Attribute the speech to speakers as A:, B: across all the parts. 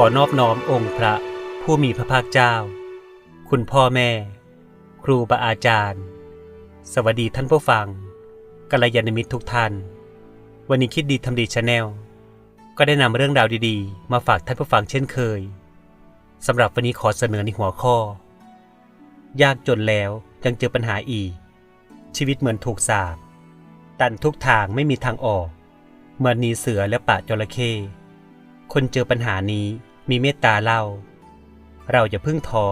A: ขอนอบน้อมองค์พระผู้มีพระภาคเจ้า คุณพ่อแม่ ครูบาอาจารย์ สวัสดีท่านผู้ฟังกัลยาณมิตรทุกท่าน วันนี้คิดดีทำดีชาแนลก็ได้นำเรื่องราวดีๆ มาฝากท่านผู้ฟังเช่นเคยสำหรับวันนี้ขอเสนอในหัวข้อ ยากจนแล้วยังเจอปัญหาอีก ชีวิตเหมือนถูกสาบตันทุกทางไม่มีทางออก เหมือนหนีเสือและปะจระเข้ คนเจอปัญหานี้มีเมตตาเล่า เราอย่าพิ่งท้อ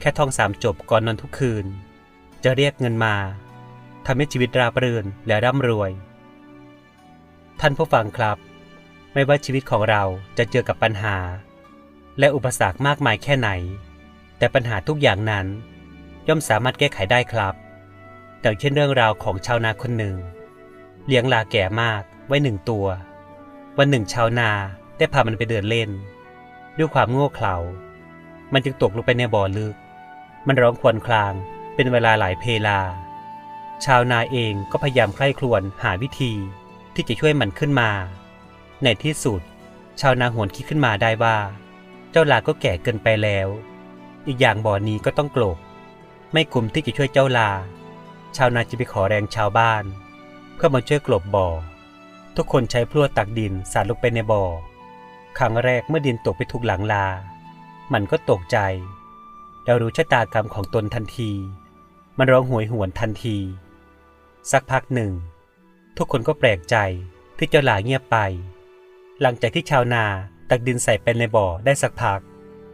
A: แค่ท่องสามจบก่อนนอนทุกคืน จะเรียกเงินมาทำให้ชีวิตราบรื่นและร่ำรวย ท่านผู้ฟังครับ ไม่ว่าชีวิตของเราจะเจอกับปัญหา และอุปสรรคมากมายแค่ไหน แต่ปัญหาทุกอย่างนั้น ย่อมสามารถแก้ไขได้ครับดังเช่นเรื่องราวของชาวนาคนหนึ่ง เลี้ยงลาแก่มากไว้หนึ่งตัว วันหนึ่งชาวนา ได้พามันไปเดินเล่น ด้วยความโง่เขลา มันจึงตกลงไปในบ่อลึก มันร้องครวญครางเป็นเวลาหลายเพลา ชาวนาเองก็พยายามใคร่ครวญหาวิธีที่จะช่วยมันขึ้นมา ในที่สุด ชาวนาหวนคิดขึ้นมาได้ว่า เจ้าลาก็แก่เกินไปแล้ว อีกอย่างบ่อนี้ก็ต้องกลบ ไม่คุ้มที่จะช่วยเจ้าลา ชาวนาจึงไปขอแรงชาวบ้าน เพื่อมาช่วยกลบบ่อ ทุกคนใช้พลั่วตักดินสาดลงไปในบ่อ ครั้งแรกเมื่อดินตกไปทุกหลังลา มันก็ตกใจ แล้วรู้ชะตากรรมของตนทันที มันร้องหวยหวนทันที สักพักหนึ่ง ทุกคนก็แปลกใจที่เจ้าหลาเงียบไป หลังจากที่ชาวนาตักดินใส่ไปในบ่อได้สักพัก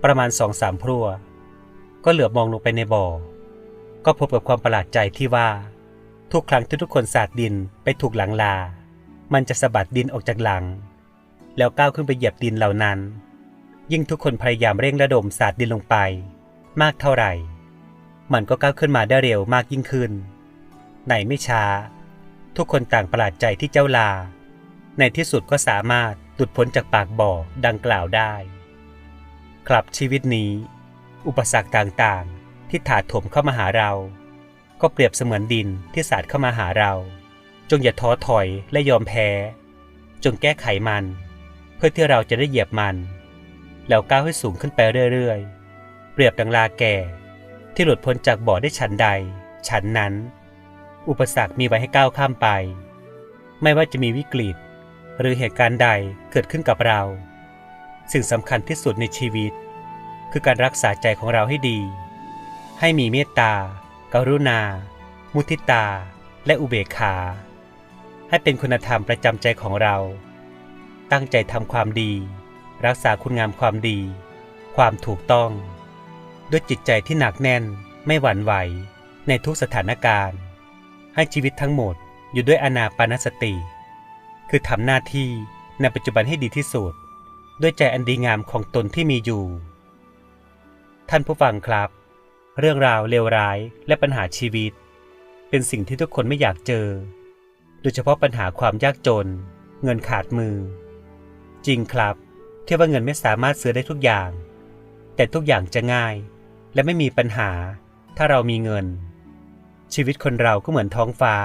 A: ประมาณสองสามพรั่วก็เหลือบมองลงไปในบ่อ ก็พบกับความประหลาดใจที่ว่า ทุกครั้งที่ทุกคนสาดดินไปถูกหลังลา มันจะสะบัดดินออกจากหลัง แล้วก้าวขึ้นไปเหยียบดินเหล่านั้น ยิ่งทุกคนพยายามเร่งระดมสาดดินลงไป มากเท่าไหร่ มันก็ก้าวขึ้นมาได้เร็วมากยิ่งขึ้น ในไม่ช้า ทุกคนต่างประหลาดใจที่เจ้าลา ในที่สุดก็สามารถหลุดพ้นจากปากบ่อดังกล่าวได้ครับชีวิตนี้ อุปสรรคต่างๆ ที่ถาถมเข้ามาหาเรา ก็เปรียบเสมือนดินที่สาดเข้ามาหาเรา จงอย่าท้อถอยและยอมแพ้ จงแก้ไขมัน เพื่อที่เราจะได้เหยียบมัน แล้วก้าวให้สูงขึ้นไปเรื่อยๆ เปรียบดังลาแก่ ที่หลุดพ้นจากบ่อได้ฉันใดฉันนั้น อุปสรรคมีไว้ให้ก้าวข้ามไป ไม่ว่าจะมีวิกฤต หรือเหตุการณ์ใดเกิดขึ้นกับเรา สิ่งสำคัญที่สุดในชีวิต คือการรักษาใจของเราให้ดี ให้มีเมตตากรุณา มุทิตา และอุเบกขา ให้เป็นคุณธรรมประจำใจของเรา ตั้งใจทำความดี รักษาคุณงามความดี ความถูกต้อง ด้วยจิตใจที่หนักแน่นไม่หวั่นไหวในทุกสถานการณ์ ให้ชีวิตทั้งหมดอยู่ด้วยอนาปานสติ คือทำหน้าที่ในปัจจุบันให้ดีที่สุด ด้วยใจอันดีงามของตนที่มีอยู่ ท่านผู้ฟังครับ เรื่องราวเลวร้ายและปัญหาชีวิต เป็นสิ่งที่ทุกคนไม่อยากเจอ โดยเฉพาะปัญหาความยากจน เงินขาดมือ จริงครับ ที่ว่าเงินไม่สามารถซื้อได้ทุกอย่าง แต่ทุกอย่างจะง่าย และไม่มีปัญหา ถ้าเรามีเงิน ชีวิตคนเราก็เหมือนท้องฟ้า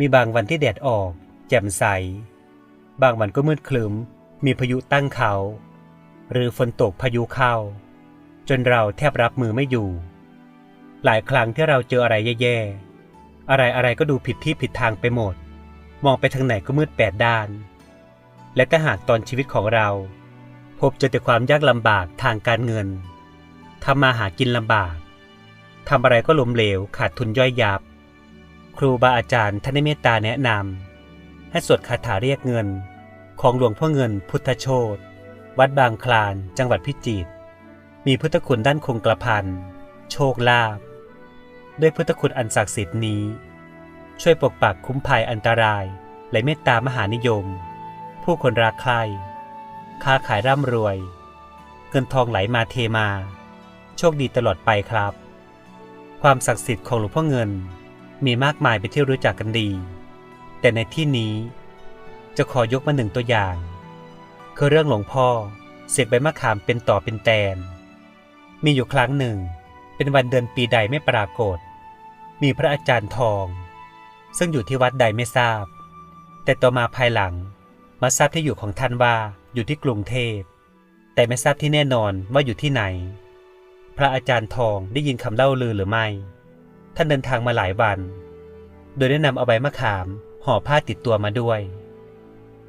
A: มีบางวันที่แดดออก แจ่มใส บางวันก็มืดคลึ้ม มีพายุตั้งเขา หรือฝนตกพายุเข้า จนเราแทบรับมือไม่อยู่ หลายครั้งที่เราเจออะไรแย่ๆอะไรอะไรก็ดูผิดที่ผิดทางไปหมด มองไปทางไหนก็มืดแปดด้าน และถ้าหากตอนชีวิตของเรา พบเจอแต่ความยากลำบากทางการเงินทำมาหากินลำบากทำอะไรก็ล้มเหลวขาดทุนย่อยยับ ครูบาอาจารย์ท่านได้เมตตาแนะนำให้สวดคาถาเรียกเงิน ของหลวงพ่อเงินพุทธโชตวัดบางคลานจังหวัดพิจิตรมีพุทธคุณด้านคงกระพันโชคลาภด้วยพุทธคุณอันศักดิ์สิทธิ์นี้ ช่วยปกปักคุ้มภัยอันตรายและเมตตามหานิยม ผู้คนรักใคร่ค้าขายร่ำรวย เงินทองไหลมาเทมา โชคดีตลอดไปครับ ความศักดิ์สิทธิ์ของหลวงพ่อเงินมีมากมายเป็นที่รู้จักกันดี แต่ในที่นี้จะขอยกมาหนึ่งตัวอย่าง คือเรื่องหลวงพ่อเสกใบมะขามเป็นต่อเป็นแตน มีอยู่ครั้งหนึ่ง เป็นวันเดือนปีใดไม่ปรากฏ มีพระอาจารย์ทอง ซึ่งอยู่ที่วัดใดไม่ทราบ แต่ต่อมาภายหลัง มาทราบที่อยู่ของท่านว่าอยู่ที่กรุงเทพ แต่ไม่ทราบที่แน่นอนว่าอยู่ที่ไหน พระอาจารย์ทองได้ยินคำเล่าลือหรือไม่ ท่านเดินทางมาหลายวัน โดยได้นำเอาใบมะขามห่อผ้าติดตัวมาด้วย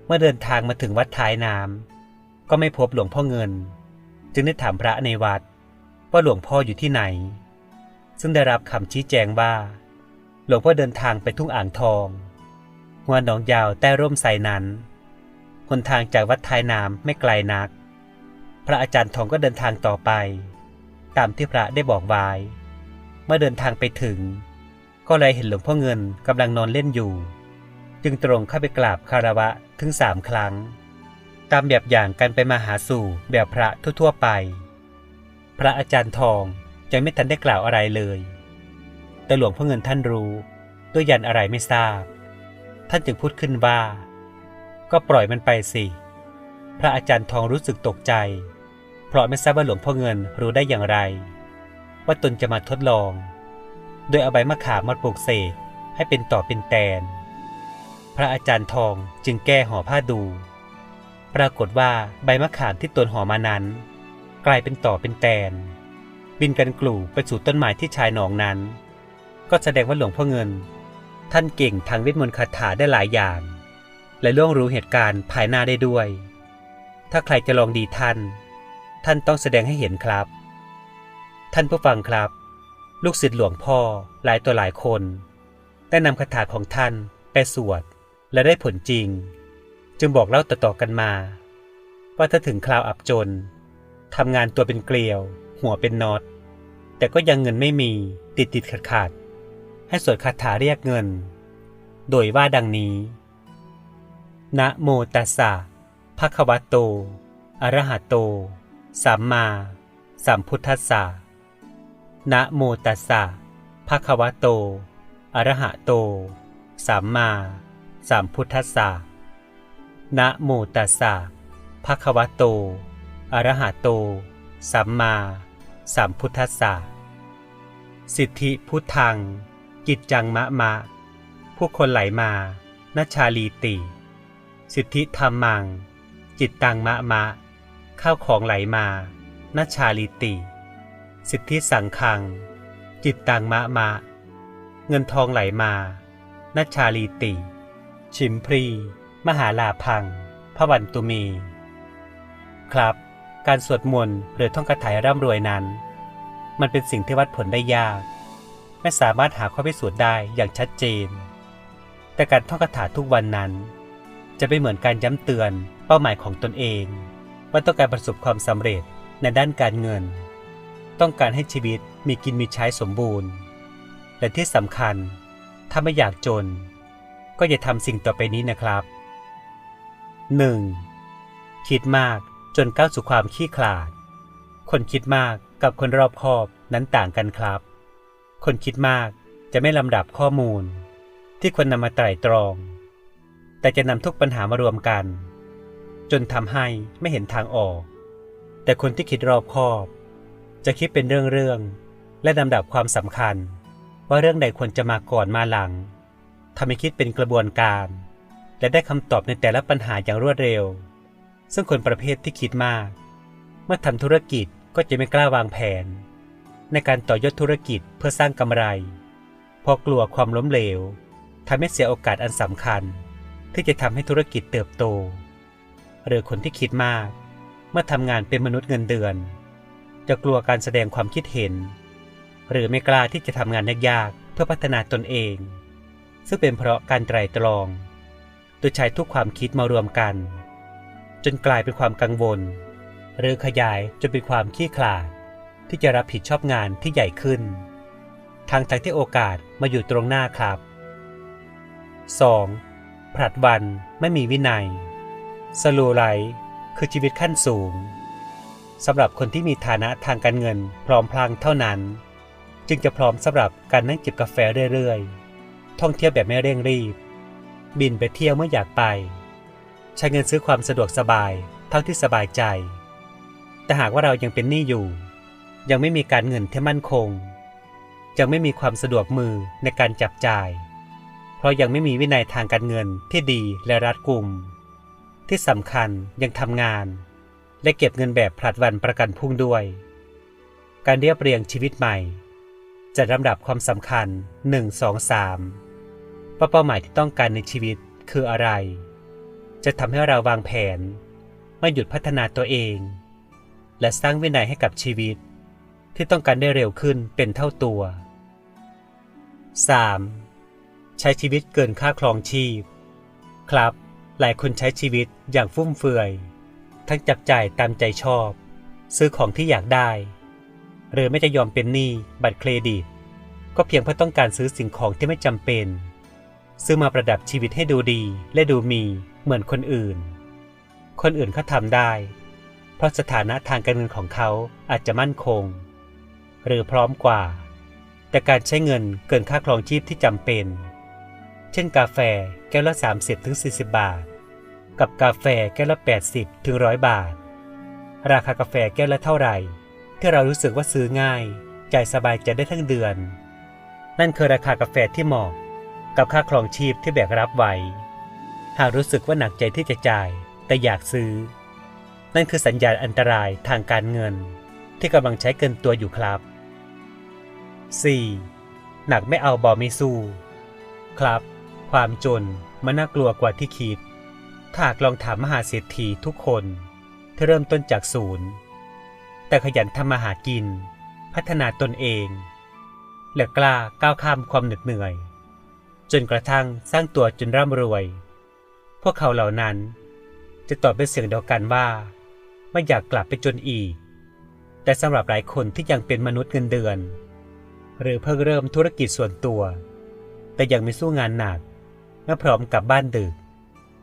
A: เมื่อเดินทางมาถึงวัดท้ายน้ำก็ไม่พบหลวงพ่อเงิน จึงได้ถามพระในวัดว่าหลวงพ่ออยู่ที่ไหน ซึ่งได้รับคำชี้แจงว่า หลวงพ่อเดินทางไปทุ่งอ่างทองหัวหนองยาวใต้ร่มไทรนั้น หนทางจากวัดท้ายน้ำไม่ไกลนัก พระอาจารย์ทองก็เดินทางต่อไป ตามที่พระได้บอกไว้ เมื่อเดินทางไปถึง ก็เลยเห็นหลวงพ่อเงินกำลังนอนเล่นอยู่ จึงตรงเข้าไปกราบคารวะถึงสามครั้ง ตามแบบอย่างการไปมาหาสู่แบบพระทั่วๆไป พระอาจารย์ทองยังไม่ทันได้กล่าวอะไรเลย แต่หลวงพ่อเงินท่านรู้ด้วยยันอะไรไม่ทราบ ท่านจึงพูดขึ้นว่า ก็ปล่อยมันไปสิ พระอาจารย์ทองรู้สึกตกใจ เพราะไม่ทราบว่าหลวงพ่อเงินรู้ได้อย่างไร ว่าตนจะมาทดลอง โดยเอาใบมะขามมาปลูกเสกให้เป็นต่อเป็นแตน พระอาจารย์ทองจึงแก้ห่อผ้าดู ปรากฏว่าใบมะขามที่ตนห่อมานั้น กลายเป็นต่อเป็นแตน บินกันกลู่ไปสู่ต้นไม้ที่ชายหนองนั้น ก็แสดงว่าหลวงพ่อเงิน ท่านเก่งทางเวทมนต์คาถาได้หลายอย่าง และล่วงรู้เหตุการณ์ภายหน้าได้ด้วย ถ้าใครจะลองดีท่าน ท่านต้องแสดงให้เห็นครับ ท่านผู้ฟังครับ ลูกศิษย์หลวงพ่อหลายตัวหลายคนได้นำคาถาของท่านไปสวดและได้ผลจริง จึงบอกเล่าต่อๆกันมา ว่าถ้าถึงคราวอับจนทำงานตัวเป็นเกลียว หัวเป็นน็อตแต่ก็ยังเงินไม่มีติดติดขัดขัดให้สวดคาถาเรียกเงิน โดยว่าดังนี้ นะโมตัสสะภะคะวะโต อะระหะโต สัมมาสัมพุทธัสสะนะโมตัสสะภะคะวะโต อะระหะโต สัมมาสัมพุทธัสสะนะโมตัสสะภะคะวะโต อะระหะโต สัมมาสัมพุทธัสสะสิทธิพุทธัง กิจจังมะมะ ผู้คนไหลมานัชชาลีติ สิทธิธรรมัง จิตตังมะมะ ข้าวของไหลมานัชาลีติ สิทธิสังคัง จิตตังมะมะ เงินทองไหลมานัชชาลีติ ชิมพรี มหาลาพังพระวันตุมี ครับ การสวดมนต์หรือท่องคาถาร่ำรวยนั้น มันเป็นสิ่งที่วัดผลได้ยาก ไม่สามารถหาข้อพิสูจน์ได้อย่างชัดเจน แต่การท่องคาถาทุกวันนั้น จะไม่เหมือนการย้ำเตือนเป้าหมายของตนเอง ว่าต้องการประสบความสำเร็จในด้านการเงิน ต้องการให้ชีวิตมีกินมีใช้สมบูรณ์ และที่สำคัญถ้าไม่อยากจน ก็อย่าทำสิ่งต่อไปนี้นะครับ 1. คิดมากจนก้าวสู่ความขี้ขลาด คนคิดมากกับคนรอบคอบนั้นต่างกันครับ คนคิดมากจะไม่ลำดับข้อมูล ที่ควรนำมาไตร่ตรอง แต่จะนำทุกปัญหามารวมกัน จนทำให้ไม่เห็นทางออก แต่คนที่คิดรอบคอบ จะคิดเป็นเรื่องๆและลำดับความสำคัญ ว่าเรื่องใดควรจะมาก่อนมาหลังทำให้คิดเป็นกระบวนการ และได้คำตอบในแต่ละปัญหาอย่างรวดเร็ว ซึ่งคนประเภทที่คิดมาก เมื่อทำธุรกิจก็จะไม่กล้าวางแผน ในการต่อยอดธุรกิจเพื่อสร้างกำไร เพราะกลัวความล้มเหลวทำให้เสียโอกาสอันสำคัญ ที่จะทำให้ธุรกิจเติบโต หรือคนที่คิดมาก เมื่อทำงานเป็นมนุษย์เงินเดือน จะกลัวการแสดงความคิดเห็น หรือไม่กล้าที่จะทำงานยากๆเพื่อพัฒนาตนเอง ซึ่งเป็นเพราะการไตร่ตรองโดยใช้ทุกความคิดมารวมกัน จนกลายเป็นความกังวล หรือขยายจนเป็นความขี้ขลาดที่จะรับผิดชอบงานที่ใหญ่ขึ้น ทางทางที่โอกาสมาอยู่ตรงหน้าครับ 2. ผลัดวันไม่มีวินัย สโลไลท์คือชีวิตขั้นสูงสำหรับคนที่มีฐานะทางการเงินพร้อมพลังเท่านั้น จึงจะพร้อมสำหรับการนั่งจิบกาแฟเรื่อยๆ ท่องเที่ยวแบบไม่เร่งรีบ บินไปเที่ยวเมื่ออยากไป ใช้เงินซื้อความสะดวกสบายเท่าที่สบายใจ แต่หากว่าเรายังเป็นหนี้อยู่ ยังไม่มีการเงินที่มั่นคง ยังไม่มีความสะดวกมือในการจับจ่าย เพราะยังไม่มีวินัยทางการเงินที่ดีและรัดกุม ที่สำคัญยังทำงาน และเก็บเงินแบบผลัดวันประกันพรุ่งด้วย การเรียบเรียงชีวิตใหม่ จัดลำดับความสำคัญ 1 2 3ว่าเป้าหมายที่ต้องการในชีวิตคืออะไร จะทำให้เราวางแผน ไม่หยุดพัฒนาตัวเอง และสร้างวินัยให้กับชีวิต ที่ต้องการได้เร็วขึ้นเป็นเท่าตัว 3. ใช้ชีวิตเกินค่าครองชีพ ครับ หลายคนใช้ชีวิตอย่างฟุ่มเฟือย ทั้งจับจ่ายตามใจชอบ ซื้อของที่อยากได้ หรือไม่จะยอมเป็นหนี้บัตรเครดิต ก็เพียงเพื่อต้องการซื้อสิ่งของที่ไม่จำเป็น ซื้อมาประดับชีวิตให้ดูดีและดูมีเหมือนคนอื่น คนอื่นเขาทำได้ เพราะสถานะทางการเงินของเขาอาจจะมั่นคง หรือพร้อมกว่า แต่การใช้เงินเกินค่าครองชีพที่จำเป็น เช่นกาแฟแก้วละ 30-40 บาท กับกาแฟแก้วละ 80-100 บาท ราคากาแฟแก้วละเท่าไหร่ ที่เรารู้สึกว่าซื้อง่าย จ่ายสบายใจได้ทั้งเดือน นั่นคือราคากาแฟที่เหมาะ กับค่าครองชีพที่แบกรับไหวหากรู้สึกว่าหนักใจที่จะจ่าย แต่อยากซื้อ นั่นคือสัญญาณอันตรายทางการเงิน ที่กำลังใช้เกินตัวอยู่ครับ 4. หนักไม่เอาบอไม่สู้ ครับ ความจนมันน่ากลัวกว่าที่คิด ถ้าหากลองถามมหาเศรษฐีทุกคนที่เริ่มต้นจากศูนย์ แต่ขยันทำมาหากิน พัฒนาตนเอง และกล้าก้าวข้ามความเหน็ดเหนื่อย จนกระทั่งสร้างตัวจนร่ำรวย พวกเขาเหล่านั้น จะตอบเป็นเสียงเดียวกันว่าไม่อยากกลับไปจนอีก แต่สำหรับหลายคนที่ยังเป็นมนุษย์เงินเดือน หรือเพิ่งเริ่มธุรกิจส่วนตัว แต่ยังไม่สู้งานหนัก เมื่อพร้อมกลับบ้านดึก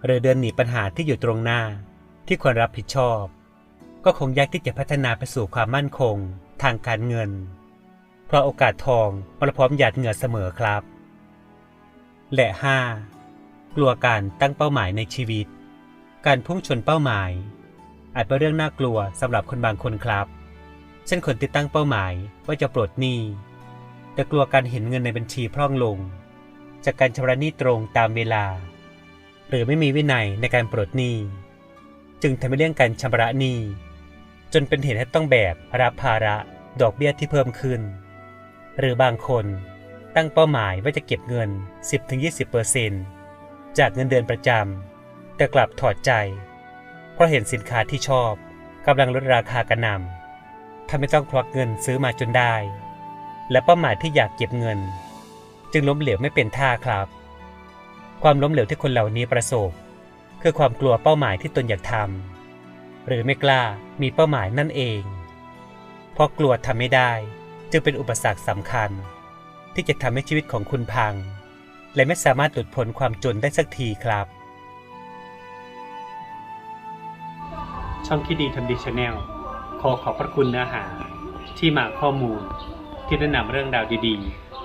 A: หรือเดินหนีปัญหาที่อยู่ตรงหน้าที่ควรรับผิดชอบ ก็คงยากที่จะพัฒนาไปสู่ความมั่นคง ทางการเงิน เพราะโอกาสทองมาพร้อมหยาดเหงื่อเสมอครับ และ 5. กลัวการตั้งเป้าหมายในชีวิต การพุ่งชนเป้าหมาย อาจเป็นเรื่องน่ากลัวสำหรับคนบางคนครับ เช่นคนที่ตั้งเป้าหมายว่าจะปลดหนี้แต่กลัวการเห็นเงินในบัญชีพร่องลง จากการชำระหนี้ตรงตามเวลา หรือไม่มีวินัยในการปลดหนี้ จึงทำให้เรื่องการชำระหนี้ จนเป็นเหตุให้ต้องแบกรับภาระดอกเบี้ยที่เพิ่มขึ้น หรือบางคนตั้งเป้าหมายว่าจะเก็บเงิน 10-20%จากเงินเดือนประจำแต่กลับถอดใจ เพราะเห็นสินค้าที่ชอบกำลังลดราคากระนำทำให้ต้องควักเงินซื้อมาจนได้ และเป้าหมายที่อยากเก็บเงิน จึงล้มเหลวไม่เป็นท่าครับ ความล้มเหลวที่คนเหล่านี้ประสบ คือความกลัวเป้าหมายที่ตนอยากทำหรือไม่กล้ามีเป้าหมายนั่นเอง เพราะกลัวทำไม่ได้ จึงเป็นอุปสรรคสำคัญ ที่จะทำให้ชีวิตของคุณพัง และไม่สามารถหลุดพ้นความจนได้สักทีครับช่องคิดดีทำดีชาแนลขอขอบพระคุณเนื้อหา ที่มาข้อมูลที่แนะนำเรื่องราวดีๆ